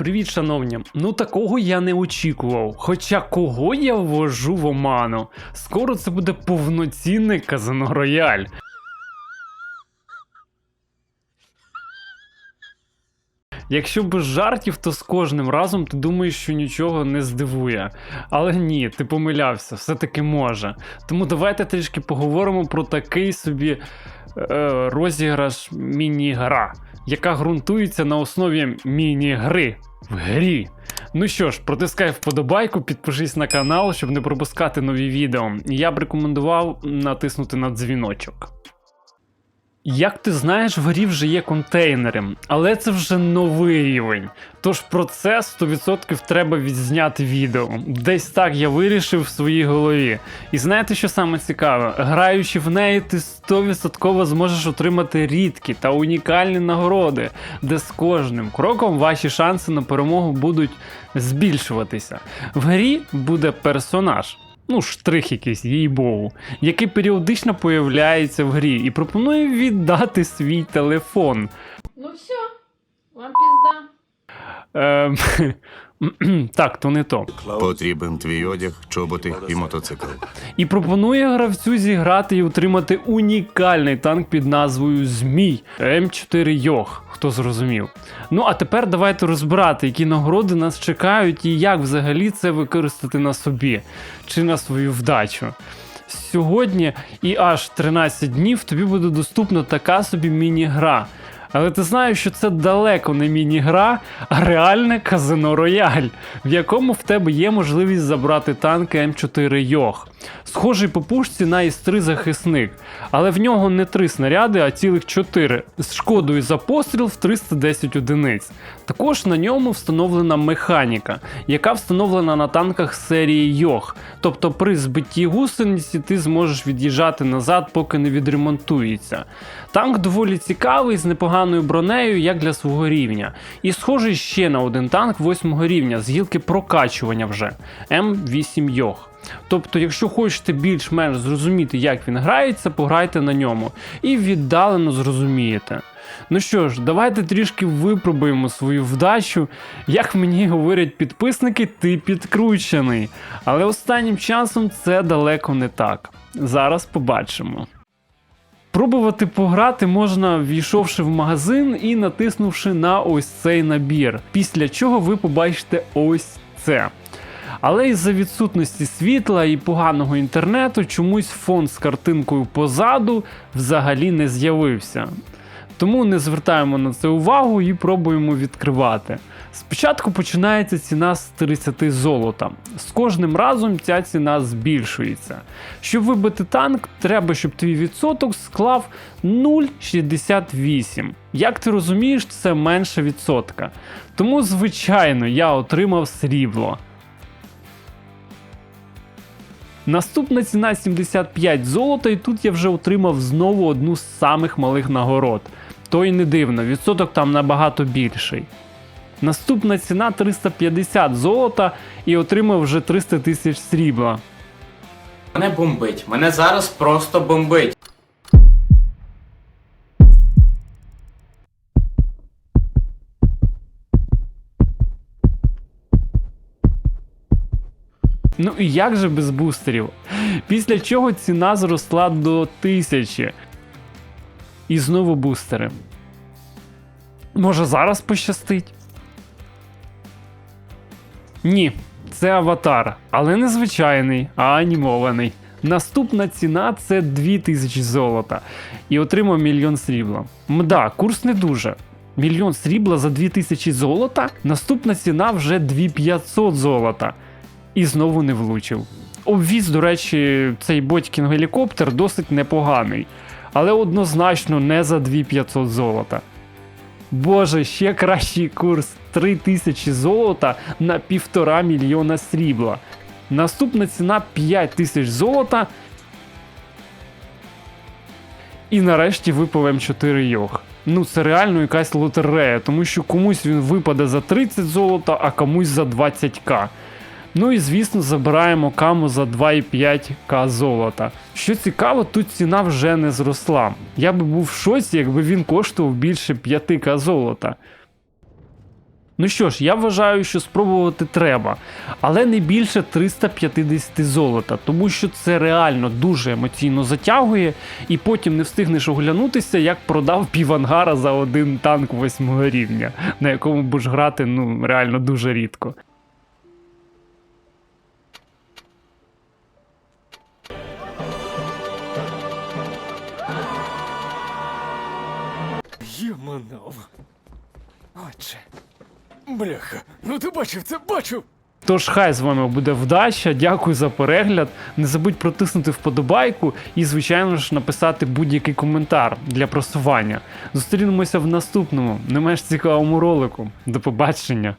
Привіт, шановні. Ну такого я не очікував. Хоча кого я ввожу в оману? Скоро це буде повноцінний казино рояль. Якщо без жартів, то з кожним разом ти думаєш, що нічого не здивує. Але ні, ти помилявся, все-таки може. Тому давайте трішки поговоримо про такий собі е, розіграш міні-гра, яка ґрунтується на основі міні-гри в грі. Ну що ж, протискай вподобайку, підпишись на канал, щоб не пропускати нові відео. Я б рекомендував натиснути на дзвіночок. Як ти знаєш, в грі вже є контейнери, але це вже новий рівень. Тож про це 100% треба відзняти відео. Десь так я вирішив в своїй голові. І знаєте, що саме цікаве? Граючи в неї, ти 100% зможеш отримати рідкі та унікальні нагороди, де з кожним кроком ваші шанси на перемогу будуть збільшуватися. В грі буде персонаж ну, штрих якийсь, їй богу, який періодично появляється в грі і пропонує віддати свій телефон. Ну все, вам пізда. Ем, так, то не то. Потрібен твій одяг, чоботи і мотоцикл. І пропонує гравцю зіграти і отримати унікальний танк під назвою Змій М4 Йох, хто зрозумів. Ну а тепер давайте розбирати, які нагороди нас чекають і як взагалі це використати на собі чи на свою вдачу. Сьогодні і аж 13 днів тобі буде доступна така собі міні-гра. Але ти знаєш, що це далеко не міні-гра, а реальне казино рояль, в якому в тебе є можливість забрати танки М4 Йох. Схожий по пушці на Іс-3 захисник, але в нього не три снаряди, а цілих 4 з шкодою за постріл в 310 одиниць. Також на ньому встановлена механіка, яка встановлена на танках серії Йох. Тобто при збитті гусениці ти зможеш від'їжджати назад, поки не відремонтується. Танк доволі цікавий, з непоганою бронею, як для свого рівня. І схожий ще на один танк 8 рівня з гілки прокачування вже М8 Йох. Тобто, якщо хочете більш-менш зрозуміти, як він грається, пограйте на ньому і віддалено зрозумієте. Ну що ж, давайте трішки випробуємо свою вдачу. Як мені говорять підписники, ти підкручений. Але останнім часом це далеко не так. Зараз побачимо. Пробувати пограти можна, війшовши в магазин і натиснувши на ось цей набір, після чого ви побачите ось це. Але із-за відсутності світла і поганого інтернету чомусь фон з картинкою позаду взагалі не з'явився. Тому не звертаємо на це увагу і пробуємо відкривати. Спочатку починається ціна з 30 золота. З кожним разом ця ціна збільшується. Щоб вибити танк, треба, щоб твій відсоток склав 0,68. Як ти розумієш, це менше відсотка. Тому, звичайно, я отримав срібло. Наступна ціна 75 золота, і тут я вже отримав знову одну з самих малих нагород. То й не дивно, відсоток там набагато більший. Наступна ціна 350 золота і отримав вже 300 тисяч срібла. Мене бомбить. Мене зараз просто бомбить. Ну і як же без бустерів? Після чого ціна зросла до 1000. І знову бустери. Може зараз пощастить? Ні, це аватар, але не звичайний, а анімований. Наступна ціна це 2000 золота. І отримав мільйон срібла. Мда, курс не дуже. Мільйон срібла за 2000 золота. Наступна ціна вже 2500 золота. І знову не влучив. Обвіз, до речі, цей Ботькін гелікоптер досить непоганий, але однозначно не за 2500 золота. Боже, ще кращий курс 3000 золота на півтора мільйона срібла. Наступна ціна 5000 золота. І нарешті випав М4 Йох. Ну, це реально якась лотерея, тому що комусь він випаде за 30 золота, а комусь за 20к. Ну і звісно, забираємо каму за 2,5к золота. Що цікаво, тут ціна вже не зросла. Я би був в шоці, якби він коштував більше 5к золота. Ну що ж, я вважаю, що спробувати треба, але не більше 350 золота, тому що це реально дуже емоційно затягує, і потім не встигнеш оглянутися, як продав півангара за один танк восьмого рівня, на якому будеш грати ну реально дуже рідко. Єманов. Отже. Бляха, ну ти бачив це, бачив! Тож хай з вами буде вдача. Дякую за перегляд. Не забудь протиснути вподобайку і, звичайно ж, написати будь-який коментар для просування. Зустрінемося в наступному, не менш цікавому ролику. До побачення.